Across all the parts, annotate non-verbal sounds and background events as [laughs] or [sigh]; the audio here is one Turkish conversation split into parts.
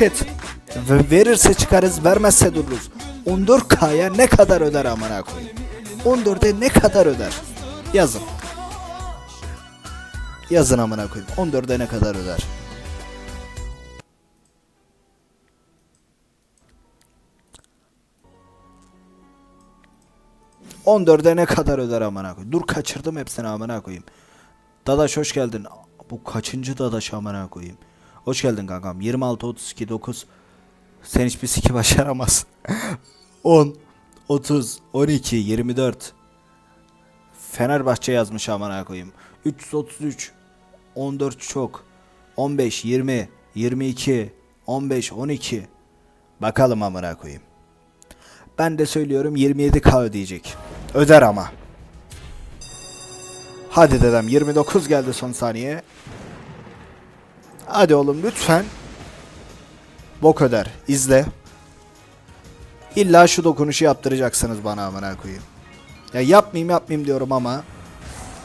Chat. Ve verirse çıkarız, vermezse dururuz. 14K'ya ne kadar öder amına koyayım? 14'e ne kadar öder? Yazın. Yazın amına koyayım. 14'e ne kadar öder? ...14'e ne kadar öder amına koyayım? Dur kaçırdım hepsini amına koyayım. Dadaş hoş geldin. Bu kaçıncı Dadaş amına koyayım? Hoş geldin kankam. 26 32 9. Sen hiçbir siki başaramazsın. 10 30 12 24. Fenerbahçe yazmış amına koyayım. 333 14 çok. 15 20 22 15 12. Bakalım amına koyayım. Ben de söylüyorum 27k ödeyecek. Öder ama. Hadi dedem 29 geldi son saniye. Hadi oğlum lütfen. Bok öder. İzle. İlla şu dokunuşu yaptıracaksınız bana amına koyayım. Ya yapmayayım yapmayayım diyorum ama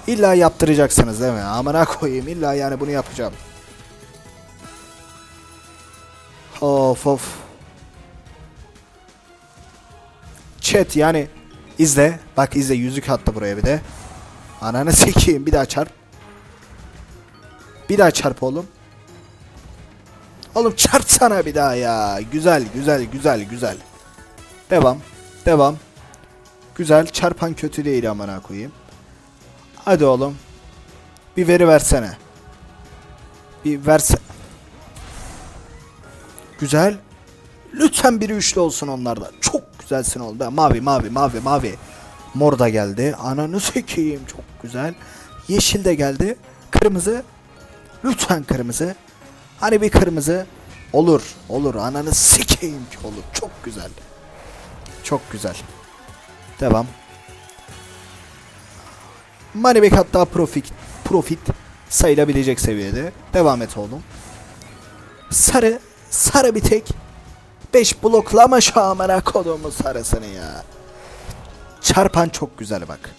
illa yaptıracaksınız değil mi? Amına koyayım illa yani bunu yapacağım. Of of. Chat yani izle. Bak izle yüzük attı buraya bir de. Ananı sikeyim bir daha çarp. Bir daha çarp oğlum. Oğlum çarpsana bir daha ya. Güzel güzel güzel güzel. Devam. Devam. Güzel. Çarpan kötü değil amına koyayım. Hadi oğlum. Bir veri versene. Bir verse. Güzel. Lütfen biri üçlü olsun onlarda. Çok güzelsin oldu. Mavi mavi mavi mavi. Mor da geldi. Ananı sekeyim. Çok güzel. Yeşil de geldi. Kırmızı. Lütfen kırmızı. Hani bir kırmızı. Olur. Olur. Ananı sikeyim ki olur. Çok güzel. Çok güzel. Devam. Moneyback hatta profit profit sayılabilecek seviyede. Devam et oğlum. Sarı. Sarı bir tek. 5 bloklama şu amına kodumu sarısını ya. Çarpan çok güzel bak.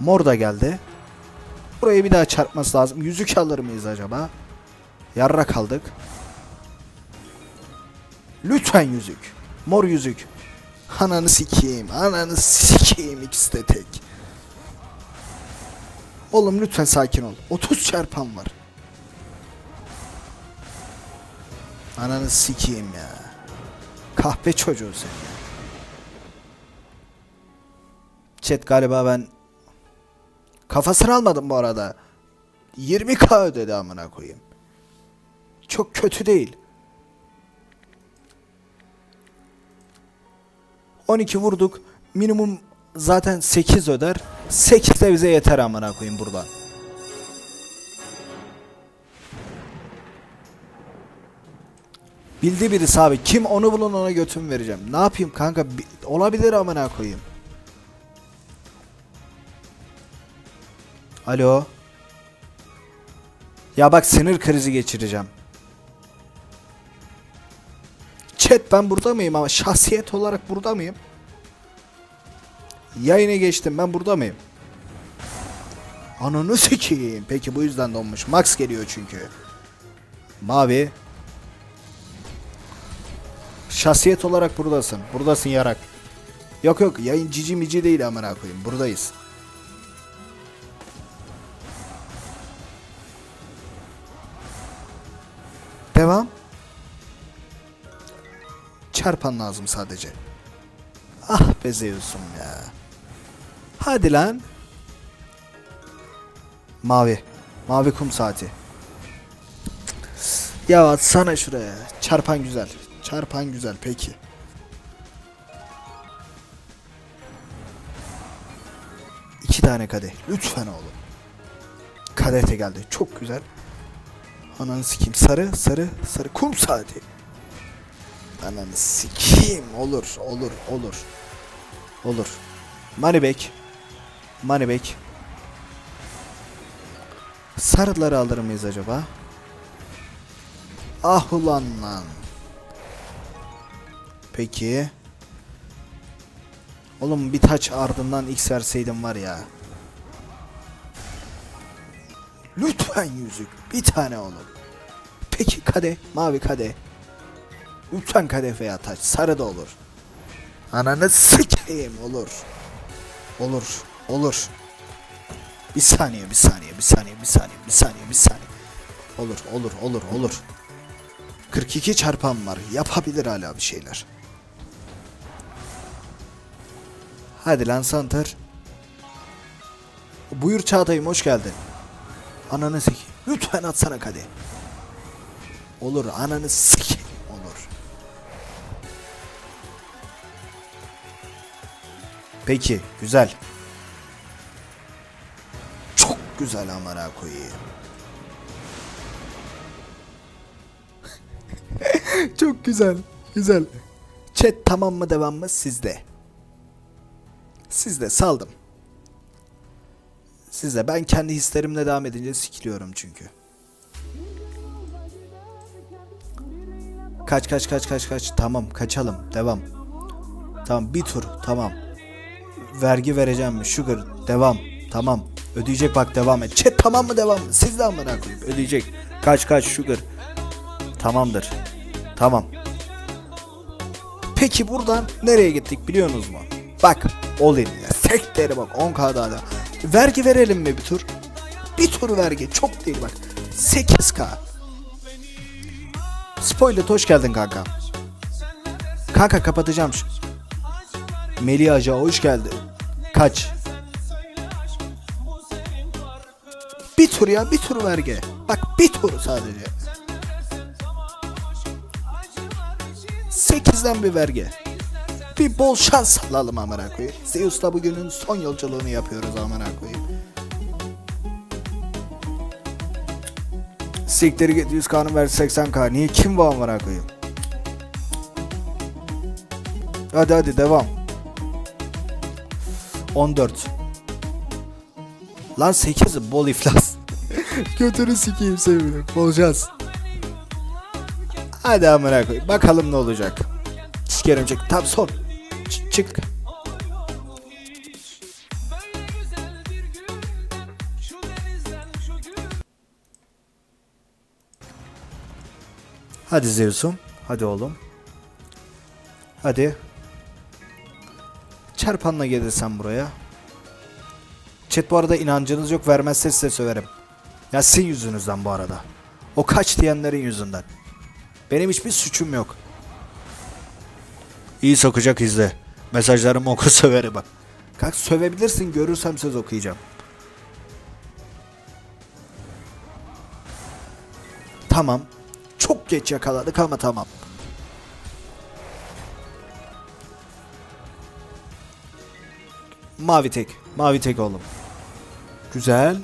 Mor da geldi. Burayı bir daha çarpması lazım. Yüzük alır mıyız acaba? Yarra kaldık. Lütfen yüzük. Mor yüzük. Ananı sikeyim. Ananı sikeyim ikisi de tek. Oğlum lütfen sakin ol. 30 çarpan var. Ananı sikeyim ya. Kahpe çocuğu sen ya. Chat galiba ben kafasını almadım bu arada. 20k ödedi amına koyayım. Çok kötü değil. 12 vurduk. Minimum zaten 8 öder. 8 de bize yeter amına koyayım buradan. Bildi birisi abi. Kim onu bulun ona götüm vereceğim. Ne yapayım kanka? Bi- olabilir amına koyayım. Alo. Ya bak sinir krizi geçireceğim. Chat ben burada mıyım ama şahsiyet olarak burada mıyım? Yayına geçtim ben burada mıyım? Ananı sikeyim. Peki bu yüzden donmuş. Max geliyor çünkü. Mavi. Şahsiyet olarak buradasın. Buradasın yarak. Yok yok yayın cici mici değil amına koyayım. Buradayız. Devam. Çarpan lazım sadece. Ah be Zeus'um ya. Hadi lan. Mavi. Mavi kum saati. Ya atsana şuraya. Çarpan güzel. Çarpan güzel peki. İki tane kadeh. Lütfen oğlum. Kadeh de geldi. Çok güzel. Ananı sikeyim. Sarı, sarı, sarı. Kum saati. Ananı sikeyim. Olur, olur, olur. Olur. Moneyback. Moneyback. Sarıları alır mıyız acaba? Ah ulan lan. Peki. Oğlum bir taç ardından X verseydim var ya. Lütfen yüzük. Bir tane oğlum. Peki kade, mavi kade. Lütfen kadeh veya taç, sarı da olur. Ananı sikeyim olur. Olur, olur. Bir saniye, bir saniye, bir saniye, bir saniye, bir saniye, bir saniye. Olur, olur, olur, olur. 42 çarpan var. Yapabilir hala bir şeyler. Hadi lan Santer. Buyur Çağatay'ım hoş geldin. Ananı sikeyim. Lütfen atsana kadeh. Olur ananı sikeyim olur. Peki güzel. Çok güzel amına koyayım. [laughs] Çok güzel. Güzel. Chat tamam mı devam mı sizde. Sizde saldım. Sizde ben kendi hislerimle devam edince sikiliyorum çünkü. Kaç kaç kaç kaç kaç. Tamam kaçalım. Devam. Tamam bir tur. Tamam. Vergi vereceğim mi? Sugar. Devam. Tamam. Ödeyecek bak devam et. Chat tamam mı devam mı? Siz de amına koyayım. Ödeyecek. Kaç kaç Sugar. Tamamdır. Tamam. Peki buradan nereye gittik biliyorsunuz mu? Bak all in ya. Sektere bak 10k daha da. Vergi verelim mi bir tur? Bir tur vergi çok değil bak. 8k. Spoiler hoş geldin kanka. Kanka kapatacağım şu. Melih Aca hoş geldin. Kaç? Bir tur ya bir tur vergi. Bak bir tur sadece. 8'den bir vergi. Bir bol şans alalım amına koyayım. Zeus'la bugünün son yolculuğunu yapıyoruz amına koyayım. Siktir git 100k'nı ver 80k. Niye kim bu amına koyayım? Hadi hadi devam. 14. Lan 8 bol iflas. [laughs] Götünü sikeyim sevgilim. Bolacağız. Hadi amına koyayım. Bakalım ne olacak. Sikerim çık. Tam son. Çık. Hadi Zeus'um. Hadi oğlum. Hadi. Çarpanla gelirsen buraya. Chat bu arada inancınız yok vermezse size söverim. Ya sizin yüzünüzden bu arada. O kaç diyenlerin yüzünden. Benim hiçbir suçum yok. İyi sokacak izle. Mesajlarımı oku [laughs] söveri bak. Kalk sövebilirsin görürsem söz okuyacağım. Tamam. Çok geç yakaladık ama tamam. Mavi tek. Mavi tek oğlum. Güzel.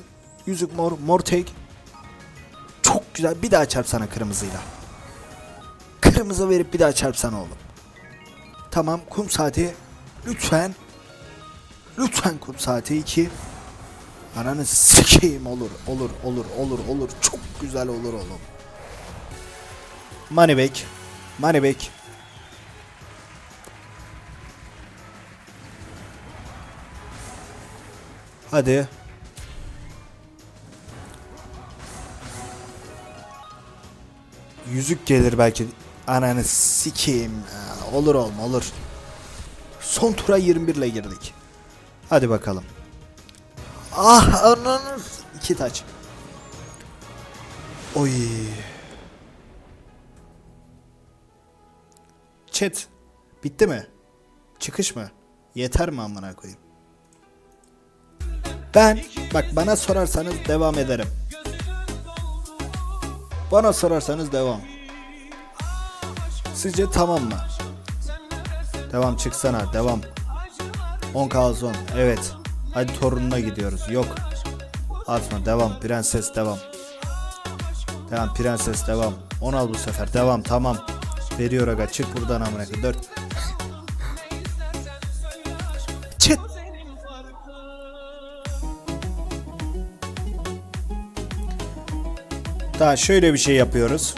Yüzük mor. Mor tek. Çok güzel. Bir daha çarpsana kırmızıyla. Kırmızı verip bir daha çarpsana oğlum. Tamam kum saati. Lütfen. Lütfen kum saati 2. Ananı sikeyim olur. Olur olur olur olur. Çok güzel olur oğlum. Money back. Money back. Hadi. Yüzük gelir belki. Ananı sikeyim. Olur oğlum olur. Son tura 21 ile girdik. Hadi bakalım. Ah ananı iki taç. Oy. Chat. Bitti mi? Çıkış mı? Yeter mi amına koyayım? Ben bak bana sorarsanız devam ederim. Bana sorarsanız devam. Sizce tamam mı? Devam çıksana devam. 10 kalson evet. Hadi torununa gidiyoruz. Yok. Atma devam prenses devam. Devam prenses devam. 10 al bu sefer devam tamam. Veriyor aga çık buradan amına koyayım. 4. Çet. Daha şöyle bir şey yapıyoruz.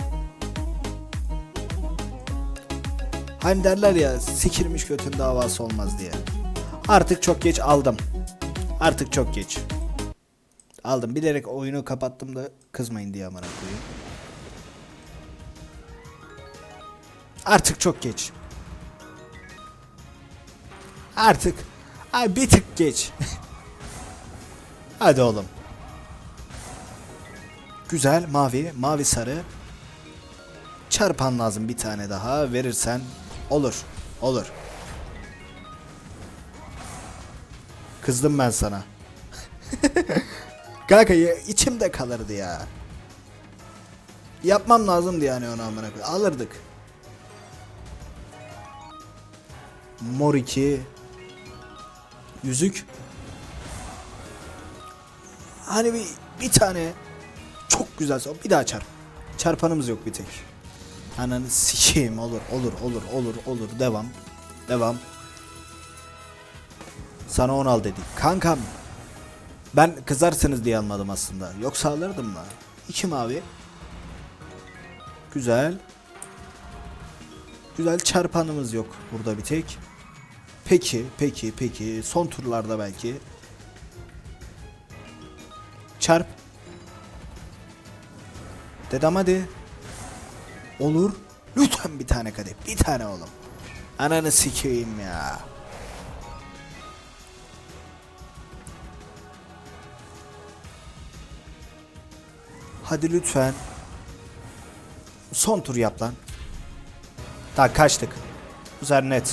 Hani derler ya sikilmiş götün davası olmaz diye. Artık çok geç aldım. Artık çok geç. Aldım. Bilerek oyunu kapattım da kızmayın diye amına koyayım. Artık çok geç. Artık ay bir tık geç. [laughs] Hadi oğlum. Güzel mavi, mavi sarı. Çarpan lazım bir tane daha verirsen olur. Olur. Kızdım ben sana. [laughs] Kanka ya, içimde kalırdı ya. Yapmam lazımdı yani onu amına. Alırdık. Mor 2 Yüzük Hani bir, bir tane Çok güzel bir daha çarp Çarpanımız yok bir tek Ananı sikeyim olur olur olur olur olur devam Devam Sana 10 al dedik Kankam Ben kızarsınız diye almadım aslında Yoksa alırdım mı İki mavi Güzel Güzel çarpanımız yok burada bir tek. Peki, peki, peki. Son turlarda belki. Çarp. Dedem hadi. Olur. Lütfen bir tane kadeh. Bir tane oğlum. Ananı sikeyim ya. Hadi lütfen. Son tur yap lan. Daha kaçtık. Bu sefer net.